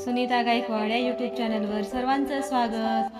सुनीता गायकवाड या यूट्यूब चॅनलवर सर्वांचं स्वागत.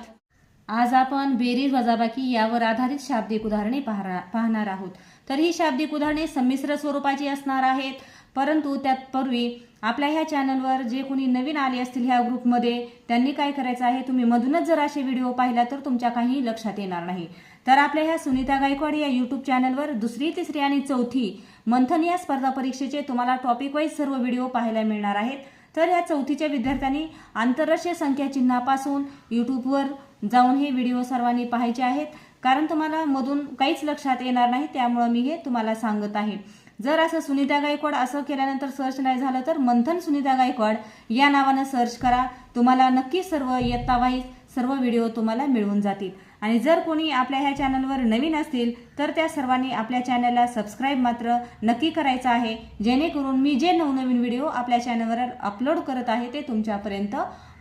आज आपण बेरीज वजाबाकी यावर आधारित शाब्दिक उदाहरणे पाहणार आहोत. तर ही शाब्दिक उदाहरणे संमिश्र स्वरूपाची असणार आहेत. परंतु त्यापूर्वी आपल्या ह्या चॅनलवर जे कोणी नवीन आले असतील ह्या ग्रुपमध्ये त्यांनी काय करायचं आहे? तुम्ही मधूनच जर असे व्हिडिओ पाहिला तर तुमच्या काही लक्षात येणार नाही. तर आपल्या ह्या सुनीता गायकवाड या यूट्यूब चॅनलवर दुसरी तिसरी आणि चौथी मंथन या स्पर्धा परीक्षेचे तुम्हाला टॉपिक वाईज सर्व व्हिडिओ पाहायला मिळणार आहेत. तर ह्या चौथीच्या विद्यार्थ्यांनी आंतरराष्ट्रीय संख्या चिन्हापासून यूट्यूबवर जाऊन हे व्हिडिओ सर्वांनी पाहायचे आहेत. कारण तुम्हाला मधून काहीच लक्षात येणार नाही त्यामुळं मी हे तुम्हाला सांगत आहे. जर असं सुनीता गायकवाड असं केल्यानंतर सर्च नाही झालं तर मंथन सुनीता गायकवाड या नावानं सर्च करा. तुम्हाला नक्की सर्व इयत्ता वाईज सर्व व्हिडिओ तुम्हाला मिळून जातील. आणि जर कोणी आपल्या ह्या चॅनलवर नवीन असतील तर त्या सर्वांनी आपल्या चॅनलला सबस्क्राईब मात्र नक्की करायचं आहे. जेणेकरून मी जे नवनवीन व्हिडिओ आपल्या चॅनलवर अपलोड करत आहे ते तुमच्यापर्यंत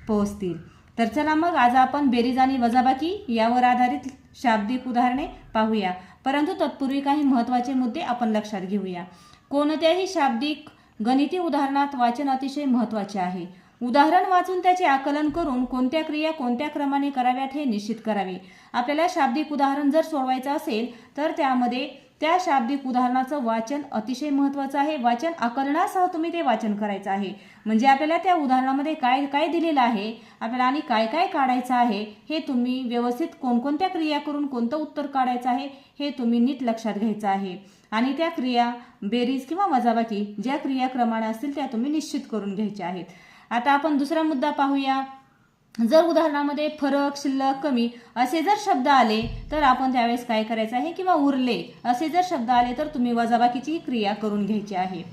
पोहोचतील. तर चला मग आज आपण बेरीज आणि वजाबाकी यावर आधारित शाब्दिक उदाहरणे पाहूया. परंतु तत्पूर्वी काही महत्त्वाचे मुद्दे आपण लक्षात घेऊया. कोणत्याही शाब्दिक गणिती उदाहरणात वाचन अतिशय महत्त्वाचे आहे. उदाहरण वाचून त्याचे आकलन करून कोणत्या क्रिया कोणत्या क्रमाने कराव्यात हे निश्चित करावे. आपल्याला शाब्दिक उदाहरण जर सोडवायचं असेल तर त्यामध्ये त्या शाब्दिक उदाहरणाचं वाचन अतिशय महत्त्वाचं आहे. वाचन आकलनासह तुम्ही ते वाचन करायचं आहे. म्हणजे आपल्याला त्या उदाहरणामध्ये काय काय दिलेलं आहे आपल्याला आणि काय काय काढायचं आहे हे तुम्ही व्यवस्थित कोणकोणत्या क्रिया करून कोणतं उत्तर काढायचं आहे हे तुम्ही नीट लक्षात घ्यायचं आहे. आणि त्या क्रिया बेरीज किंवा वजाबाकी ज्या क्रियाक्रमाने असतील त्या तुम्ही निश्चित करून घ्यायच्या आहेत. आता आपण दुसरा मुद्दा पाहूया. जर उदाहरणामध्ये फरक शिल्लक कमी असे जर शब्द आले तर आपण त्यावेळेस काय करायचं आहे किंवा उरले असे जर शब्द आले तर तुम्ही वजाबाकीची क्रिया करून घ्यायची आहे.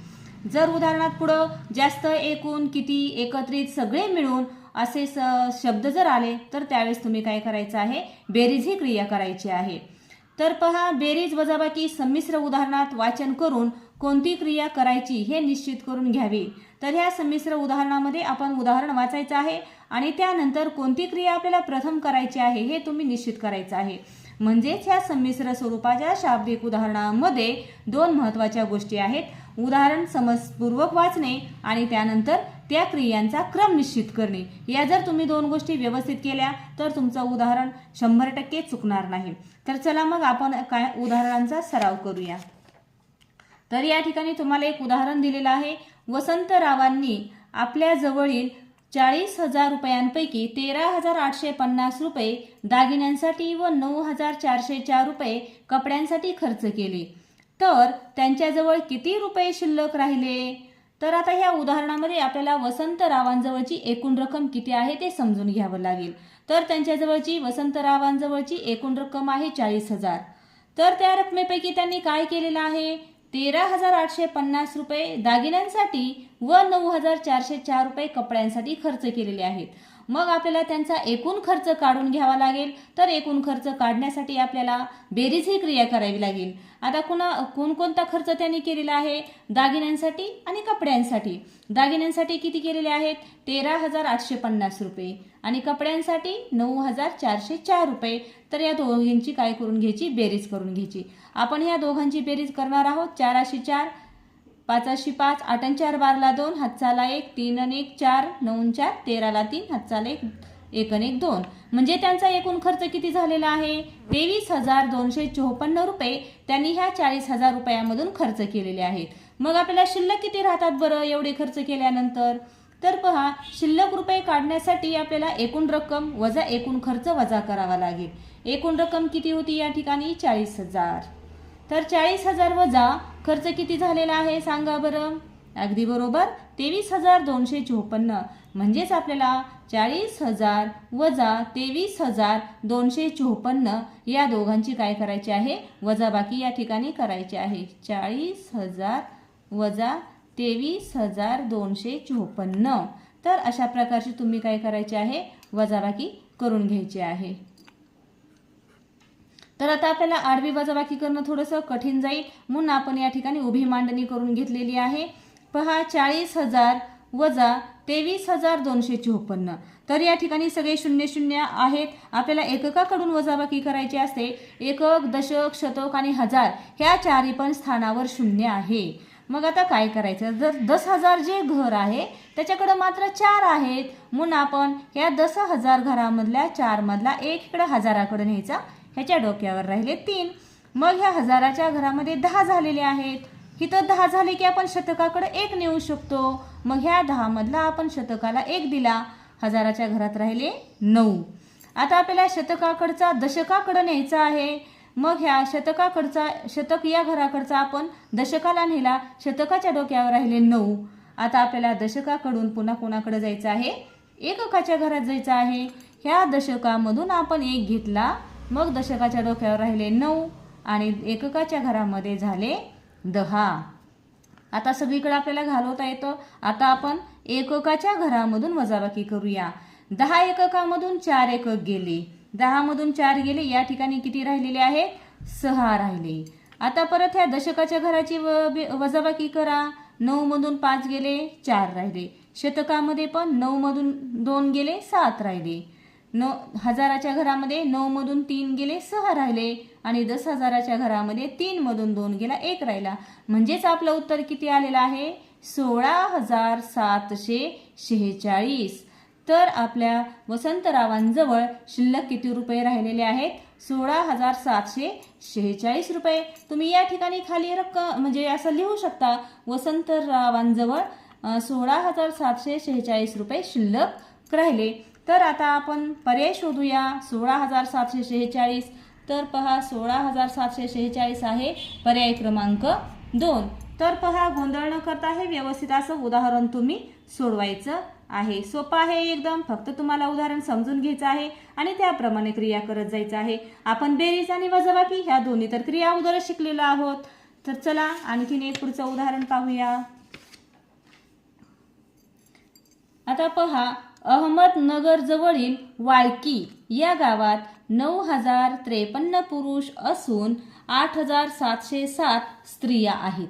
जर उदाहरणात पुढं जास्त एकूण किती एकत्रित सगळे मिळून असे स शब्द जर आले तर त्यावेळेस तुम्ही काय करायचं आहे? बेरीज ही क्रिया करायची आहे. तर पहा बेरीज वजाबाकी संमिश्र उदाहरणात वाचन करून कोणती क्रिया करायची हे निश्चित करून घ्यावी. तर ह्या संमिश्र उदाहरणामध्ये आपण उदाहरण वाचायचं आहे आणि त्यानंतर कोणती क्रिया आपल्याला प्रथम करायची आहे हे तुम्ही निश्चित करायचं आहे. म्हणजेच ह्या संमिश्र स्वरूपाच्या शाब्दिक उदाहरणामध्ये दोन महत्त्वाच्या गोष्टी आहेत. उदाहरण समजपूर्वक वाचणे आणि त्यानंतर त्या क्रियांचा क्रम निश्चित करणे. या जर तुम्ही दोन गोष्टी व्यवस्थित केल्या तर तुमचं उदाहरण शंभर टक्के चुकणार नाही. तर चला मग आपण काय उदाहरणांचा सराव करूया. तर या ठिकाणी तुम्हाला एक उदाहरण दिलेलं आहे. वसंतरावांनी आपल्या जवळील चाळीस हजार रुपयांपैकी तेरा हजार आठशे पन्नास रुपये दागिन्यांसाठी व नऊ हजार चारशे चार रुपये कपड्यांसाठी खर्च केले. तर त्यांच्याजवळ किती रुपये शिल्लक राहिले? तर आता ह्या उदाहरणामध्ये आपल्याला वसंतरावांजवळची एकूण रक्कम किती आहे ते समजून घ्यावं लागेल. तर त्यांच्याजवळची वसंतरावांजवळची एकूण रक्कम आहे चाळीस हजार. तर त्या रकमेपैकी त्यांनी काय केलेलं आहे? तेरा हजार आठशे पन्नास रुपये दागिन्यांसाठी व नऊ हजार चारशे चार रुपये कपड्यांसाठी खर्च केलेले आहेत. मग आपल्याला त्यांचा एकूण खर्च काढून घ्यावा लागेल. तर एकूण खर्च काढण्यासाठी आपल्याला बेरीज ही क्रिया करावी लागेल. आता कुणा कोणकोणता खर्च त्यांनी केलेला आहे? दागिन्यांसाठी आणि कपड्यांसाठी. दागिन्यांसाठी किती केलेले आहेत? तेरा हजार आठशे पन्नास रुपये. आणि कपड्यांसाठी नऊ हजार चारशे चार रुपये. तर या दोघींची काय करून घ्यायची? बेरीज करून घ्यायची. आपण या दोघांची बेरीज करणार आहोत. चाराशी चार पाचाशी पाच आठन चार बारला दोन हातचाला एक तीन आणि एक चार नऊन चार तेराला तीन हातचाला एक एक आणि एक दोन. म्हणजे त्यांचा एकूण खर्च किती झालेला आहे? तेवीस हजार दोनशे चोपन्न रुपये त्यांनी ह्या चाळीस हजार रुपयामधून खर्च केलेले आहेत. मग आपल्याला शिल्लक किती राहतात बरं एवढे खर्च केल्यानंतर? तर पहा शिल्लक रुपये काढण्यासाठी आपल्याला एकूण रक्कम वजा एकूण खर्च वजा करावा लागेल. एकूण रक्कम किती होती या ठिकाणी? चाळीस हजार. तर चाळीस हजार वजा खर्च किती झालेला आहे सांगा बरं? अगदी बरोबर तेवीस हजार दोनशे चोपन्न. म्हणजेच आपल्याला चाळीस हजार वजा तेवीस हजार दोनशे चोपन्न या दोघांची काय करायची आहे? वजाबाकी या ठिकाणी करायची आहे. चाळीस हजार वजा तेवीस हजार दोनशे चोपन्न. तर अशा प्रकारची तुम्ही काय करायचे आहे? वजाबाकी करून घ्यायची आहे. तर आता आपल्याला आडवी वजाबाकी करणं थोडंसं कठीण जाईल. म्हणून आपण या ठिकाणी उभी मांडणी करून घेतलेली आहे. पहा चाळीस हजार वजा तेवीस हजार दोनशे चोपन्न. तर या ठिकाणी सगळे शून्य शून्य आहेत. आपल्याला एककाकडून वजाबाकी करायची असते. एकक दशक शतक आणि हजार ह्या चारी पण स्थानावर शून्य आहे. मग आता काय करायचं? जर दस हजार जे घर आहे त्याच्याकडं मात्र चार आहेत. म्हणून आपण ह्या दस हजार घरामधल्या चारमधला एक इकडं हजाराकडे न्यायचा ह्याच्या डोक्यावर राहिले तीन. मग ह्या हजाराच्या घरामध्ये दहा झालेले आहेत. इथं दहा झाले की आपण शतकाकडे एक नेऊ शकतो. मग ह्या दहामधला आपण शतकाला एक दिला. हजाराच्या घरात राहिले नऊ. आता आपल्याला शतकाकडचा दशकाकडं न्यायचा आहे. मग ह्या शतकाकडचा शतक या घराकडचा आपण दशकाला नेला. शतकाच्या डोक्यावर राहिले नऊ. आता आपल्याला दशकाकडून पुन्हा कोणाकडे जायचं आहे? एककाच्या घरात जायचं आहे. ह्या दशकामधून आपण एक घेतला मग दशकाच्या डोक्यावर राहिले नऊ आणि एककाच्या घरामध्ये झाले दहा. आता सगळीकडे आपल्याला घालवता येतं. आता आपण एककाच्या घरामधून वजाबाकी करूया. दहा एककामधून चार एकक गेले. दहामधून चार गेले या ठिकाणी किती राहिलेले आहेत? सहा राहिले. आता परत ह्या दशकाच्या घराची व- वजाबाकी करा. नऊ मधून पाच गेले चार राहिले. शतकामध्ये पण नऊ मधून दोन गेले सात राहिले. नऊ हजाराच्या घरामध्ये नऊमधून तीन गेले सहा राहिले. आणि दस हजाराच्या घरामध्ये तीनमधून दोन गेला एक राहिला. म्हणजेच आपलं उत्तर किती आलेलं आहे? सोळा हजार सातशे शेहेचाळीस. तर आपल्या वसंतरावांजवळ शिल्लक किती रुपये राहिलेले आहेत? सोळा हजार सातशे शेहेचाळीस रुपये. तुम्ही या ठिकाणी खाली रक्कम म्हणजे असं लिहू शकता वसंतरावांजवळ सोळा हजार सातशे शेहेचाळीस रुपये शिल्लक राहिले. तर आता आपण पर्याय शोधूया. सोळा हजार सातशे शेहेचाळीस. तर पहा सोळा हजार सातशे शेहेचाळीस आहे पर्याय क्रमांक दोन. तर पहा गोंधळ न करता हे व्यवस्थित असं उदाहरण तुम्ही सोडवायचं आहे. सोपं आहे एकदम. फक्त तुम्हाला उदाहरण समजून घ्यायचं आहे आणि त्याप्रमाणे क्रिया करत जायचं आहे. आपण बेरीज आणि वजाबाकी ह्या दोन्ही तर क्रिया अगोदर शिकलेलो आहोत. तर चला आणखीन एक पुढचं उदाहरण पाहूया. आता पहा अहमदनगरजवळील वाळकी या गावात नऊ हजार त्रेपन्न पुरुष असून आठ हजार सातशे सात स्त्रिया आहेत.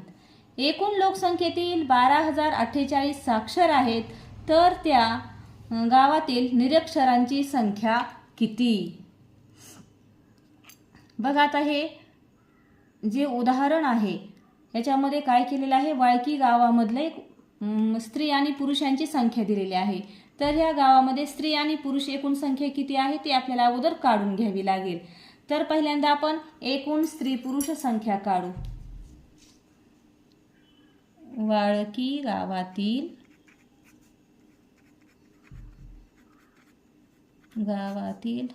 एकूण लोकसंख्येतील बारा हजार अठ्ठेचाळीस साक्षर आहेत तर त्या गावातील निरक्षरांची संख्या किती? बघा आता हे जे उदाहरण आहे याच्यामध्ये काय केलेलं आहे? वाळकी गावामधलं एक स्त्री आणि पुरुषांची संख्या दिलेली आहे. तर ह्या गावामध्ये स्त्री आणि पुरुष एकूण संख्या किती आहे ती आपल्याला अगोदर काढून घ्यावी लागेल. तर पहिल्यांदा आपण एकूण स्त्री पुरुष संख्या काढू. वाळकी गावातील गावातील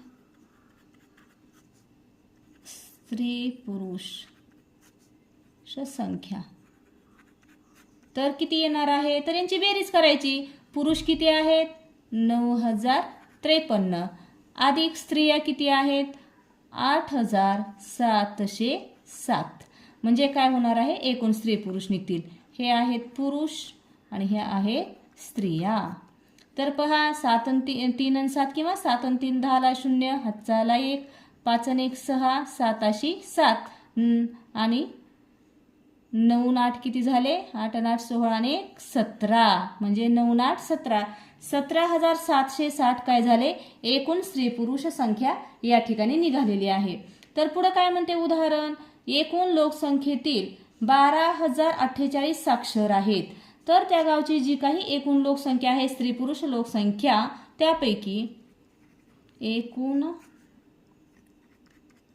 स्त्री पुरुष संख्या. तर किती येणार आहे? तर यांची बेरीज करायची. पुरुष किती आहेत? नऊ हजार त्रेपन्न. अधिक स्त्रिया किती आहेत? आठ हजार सातशे सात. म्हणजे काय होणार आहे? एकूण स्त्री पुरुष निघतील. हे आहेत पुरुष आणि हे आहे स्त्रिया. तर पहा सात ती तीन अन सात किंवा सात अन तीन दहाला शून्य हातचाला एक पाच अन एक सहा साताशी सात. आणि नऊ आठ किती झाले? आठ आठ सोळा आणि एक सतरा. म्हणजे नऊ न आठ सतरा. सतरा हजार सातशे साठ काय झाले? एकूण स्त्री पुरुष संख्या या ठिकाणी निघालेली आहे. तर पुढं काय म्हणते उदाहरण? एकूण लोकसंख्येतील बारा हजार अठ्ठेचाळीस साक्षर आहेत. तर त्या गावची जी काही एकूण लोकसंख्या आहे स्त्री पुरुष लोकसंख्या त्यापैकी एकूण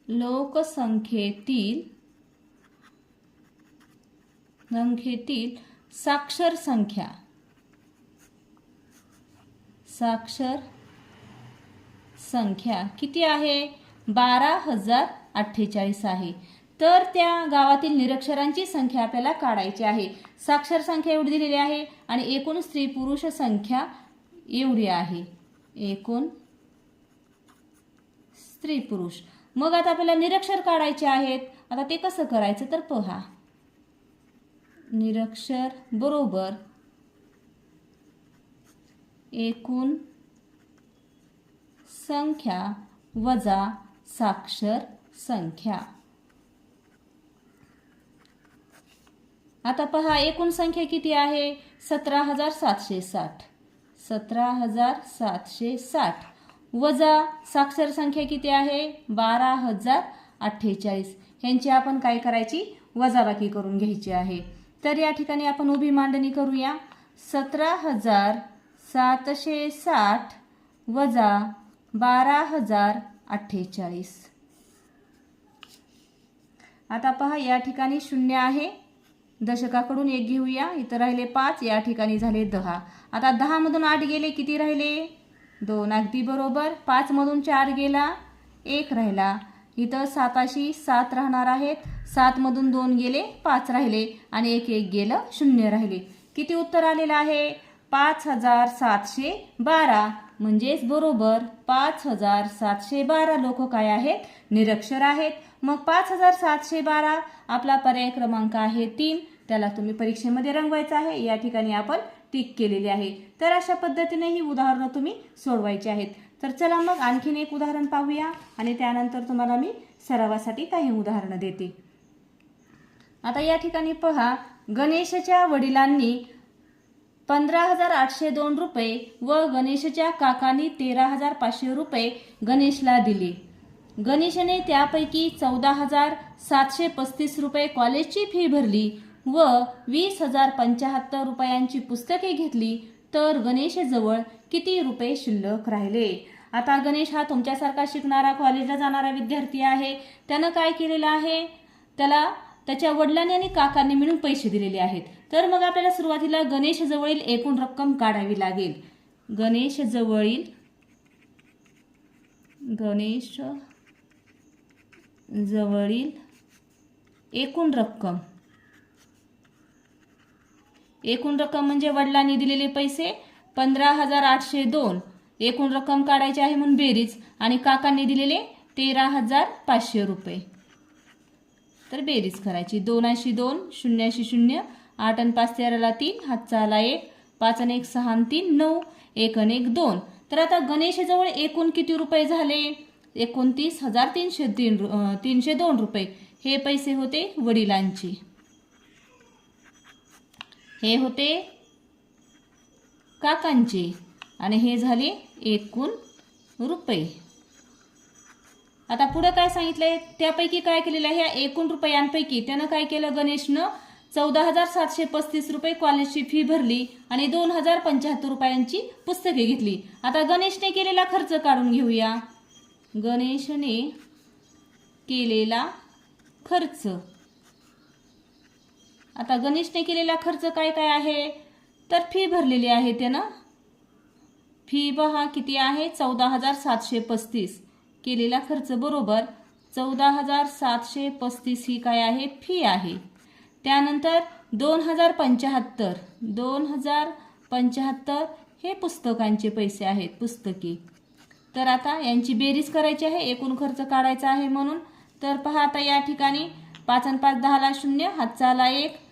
लोकसंख्येतील संख्येतील साक्षर संख्या. साक्षर संख्या किती आहे? बारा हजार अठ्ठेचाळीस आहे. तर त्या गावातील निरक्षरांची संख्या आपल्याला काढायची आहे. साक्षर संख्या एवढी दिलेली आहे आणि एकूण स्त्री पुरुष संख्या एवढी आहे. एकूण स्त्री पुरुष. मग आता आपल्याला निरक्षर काढायचे आहेत. आता ते कसं करायचं तर पहा. निरक्षर बरोबर एकूण संख्या वजा साक्षर संख्या. आता पहा एकूण संख्या किती आहे? सतरा हजार सातशे साठ. सतरा हजार सातशे साठ. वजा साक्षर संख्या किती आहे? बारा हजार अठ्ठेचाळीस. ह्यांची आपण काय करायची? वजाबाकी करून घ्यायची आहे. तर या ठिकाणी आपण उभी मांडणी करूया. सतरा हजार सातशे साठ वजा बारा हजार अठ्ठेचाळीस. आता पहा या ठिकाणी शून्य आहे. दशकाकडून एक घेऊया. इथं राहिले पाच या ठिकाणी झाले दहा. आता दहा मधून आठ गेले किती राहिले? दोन. अगदी बरोबर. पाच मधून चार गेला एक राहिला. इथं साताशी सात राहणार आहेत. सात मधून दोन गेले पाच राहिले आणि एक एक गेलं शून्य राहिले. किती उत्तर आलेलं आहे? पाच हजार सातशे बारा. म्हणजेच बरोबर पाच हजार सातशे बारा लोक काय आहेत? निरक्षर आहेत. मग पाच हजार सातशे बारा आपला पर्याय क्रमांक आहे तीन. त्याला तुम्ही परीक्षेमध्ये रंगवायचा आहे. या ठिकाणी आपण टिक केलेली आहे. तर अशा पद्धतीने ही उदाहरणं तुम्ही सोडवायची आहेत. तर चला मग आणखीन एक उदाहरण पाहूया आणि त्यानंतर तुम्हाला मी सरावासाठी काही उदाहरणं देते. आता या ठिकाणी पहा गणेशच्या वडिलांनी पंधरा हजार आठशे दोन रुपये व गणेशच्या काकांनी तेरा हजार पाचशे रुपये गणेशला दिले. गणेशने त्यापैकी चौदा हजार सातशे पस्तीस रुपये कॉलेजची फी भरली व वीस हजार पंच्याहत्तर रुपयांची पुस्तके घेतली तर गणेशजवळ किती रुपये शिल्लक राहिले? आता गणेश हा तुमच्यासारखा शिकणारा कॉलेजला जाणारा विद्यार्थी आहे. त्यानं काय केलेलं आहे? त्याला त्याच्या वडिलांनी आणि काकांनी मिळून पैसे दिलेले आहेत. तर मग आपल्याला सुरुवातीला गणेशजवळील एकूण रक्कम काढावी लागेल. गणेशजवळील गणेश जवळील एकूण रक्कम. एकूण रक्कम म्हणजे वडिलांनी दिलेले पैसे पंधरा हजार आठशे दोन. एकूण रक्कम काढायची आहे म्हणून बेरीज आणि काकांनी दिलेले तेरा हजार पाचशे रुपये. तर बेरीज करायची. दोनाशी दोन शून्याशी शून्य आठ आणि पाच तेराला तीन हातचा आला एक पाच आणि एक सहा आणि तीन नऊ एक आणि एक दोन. तर आता गणेशजवळ एकूण किती रुपये झाले? एकोणतीस हजार तीनशे तीन रु- तीनशे दोन रुपये. हे पैसे होते वडिलांचे. हे होते काकांचे. आणि हे झाले एकूण रुपये. आता पुढं काय सांगितलंय? त्यापैकी काय केलेलं आहे? ह्या एकूण रुपयांपैकी त्यानं काय केलं? गणेशनं चौदा हजार सातशे पस्तीस रुपये कॉलेजची फी भरली आणि दोन हजार पंच्याहत्तर रुपयांची पुस्तके घेतली. आता गणेशने केलेला खर्च काढून घेऊया. गणेशने केलेला खर्च. आता गणेशने केलेला खर्च काय काय आहे? तर फी भरलेली आहे त्यानं फी बहा किती आहे? चौदा हजार सातशे पस्तीस. केलेला खर्च बरोबर चौदा हजार सातशे पस्तीस ही काय आहे? फी आहे. त्यानंतर दोन हजार पंच्याहत्तर. दोन हजार पंच्याहत्तर हे पुस्तकांचे पैसे आहेत पुस्तके. तर आता यांची बेरीज करायची आहे एकूण खर्च काढायचा आहे म्हणून. तर पहा आता या ठिकाणी पाच आणि पाच दहाला शून्य हातचा आला एक.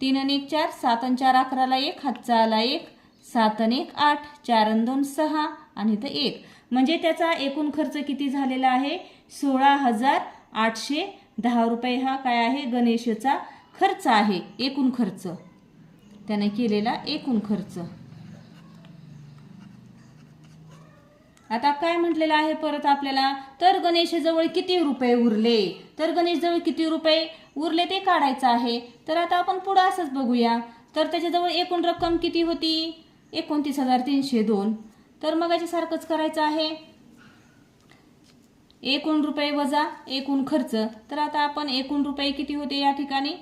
तीन आणि एक चार सात आणि चार अकराला एक हातचा आला एक सात आणि एक आठ चार आणि दोन सहा आणि इथं एक. म्हणजे त्याचा एकूण खर्च किती झालेला आहे? सोळा हजार आठशे दहा रुपये हा काय आहे? गणेशचा खर्च आहे. एकूण खर्च. त्याने केलेला एकूण खर्च. आता काय म्हटलेलं आहे परत आपल्याला? तर गणेशजवळ किती रुपये उरले? तर गणेशजवळ किती रुपये उरले ते काढायचं आहे. तर आता आपण पुढं असंच बघूया. तर त्याच्याजवळ एकूण रक्कम किती होती? एकोणतीस हजार तीनशे दोन. तर मग याच्यासारखंच करायचं आहे. एकूण रुपये वजा एकूण खर्च. तर आता आपण एकूण रुपये किती होते या ठिकाणी?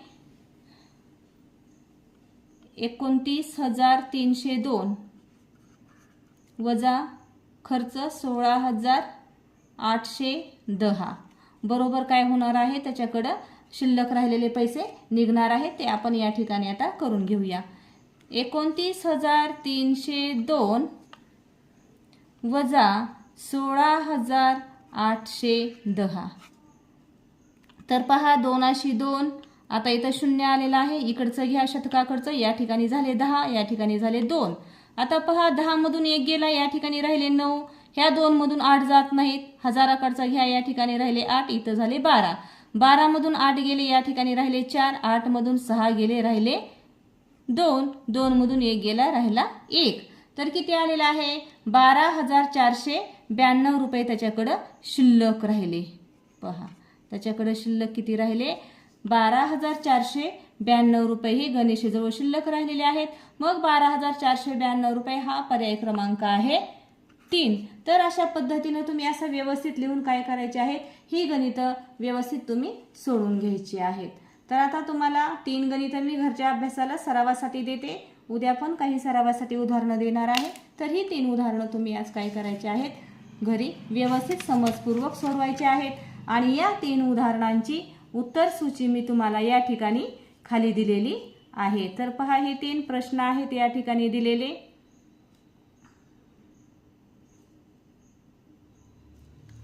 एकोणतीस हजार तीनशे दोन. वजा खर्च सोळा हजार आठशे दहा. बरोबर काय होणार आहे? त्याच्याकडं शिल्लक राहिलेले पैसे निघणार आहेत. ते आपण या ठिकाणी आता करून घेऊया. एकोणतीस हजार तीनशे दोन वजा सोळा हजार आठशे दहा. तर पहा दोनाशी दोन. आता इथं शून्य आलेलं आहे. इकडचं घ्या शतकाकडचं. या ठिकाणी झाले दहा या ठिकाणी झाले दोन. आता पहा दहामधून एक गेला या ठिकाणी राहिले नऊ. ह्या दोनमधून आठ जात नाहीत. हजाराकडचा घ्या या ठिकाणी राहिले आठ इथं झाले बारा. बारामधून आठ गेले या ठिकाणी राहिले चार. आठमधून सहा गेले राहिले दोन. दोनमधून एक गेला राहिला एक. तर किती आलेला आहे? बारा हजार चारशे ब्याण्णव रुपये त्याच्याकडं शिल्लक राहिले. पहा त्याच्याकडं शिल्लक किती राहिले? बारा हजार चारशे ब्याण्णव रुपये ही गणेशजवळ शिल्लक राहिलेले आहेत. मग बारा हजार चारशे ब्याण्णव रुपये हा पर्याय क्रमांक आहे. तीन तर अशा पद्धतीनं तुम्ही असं व्यवस्थित लिहून काय करायचे आहेत? ही गणितं व्यवस्थित तुम्ही सोडून घ्यायची आहेत. तर आता तुम्हाला तीन गणितं मी घरच्या अभ्यासाला सरावासाठी देते. उद्या पण काही सरावासाठी उदाहरणं देणार आहे. तर ही तीन उदाहरणं तुम्ही आज काय करायचे आहेत? घरी व्यवस्थित समजपूर्वक सोडवायचे आहेत. आणि या तीन उदाहरणांची उत्तर सूची मी तुम्हाला या ठिकाणी खाली दिलेली आहे. तर पहा हे तीन प्रश्न आहेत या ठिकाणी दिलेले.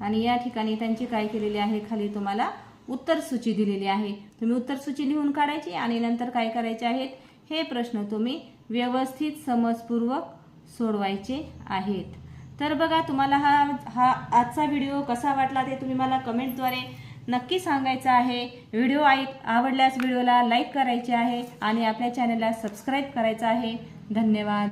आणि या ठिकाणी त्यांची काय केलेली आहे? खाली तुम्हाला उत्तर सूची दिलेली आहे. तुम्ही उत्तर सूची लिहून काढायची आणि नंतर काय करायचे आहेत? हे प्रश्न तुम्ही व्यवस्थित समजपूर्वक सोडवायचे आहेत. तर बघा तुम्हाला हा हा आजचा व्हिडिओ कसा वाटला ते तुम्ही मला कमेंटद्वारे नक्की सांगायचं आहे. व्हिडिओ ऐक आवडल्यास व्हिडिओला लाईक करायचे आहे आणि आपल्या चॅनलला सबस्क्राईब करायचं आहे. धन्यवाद.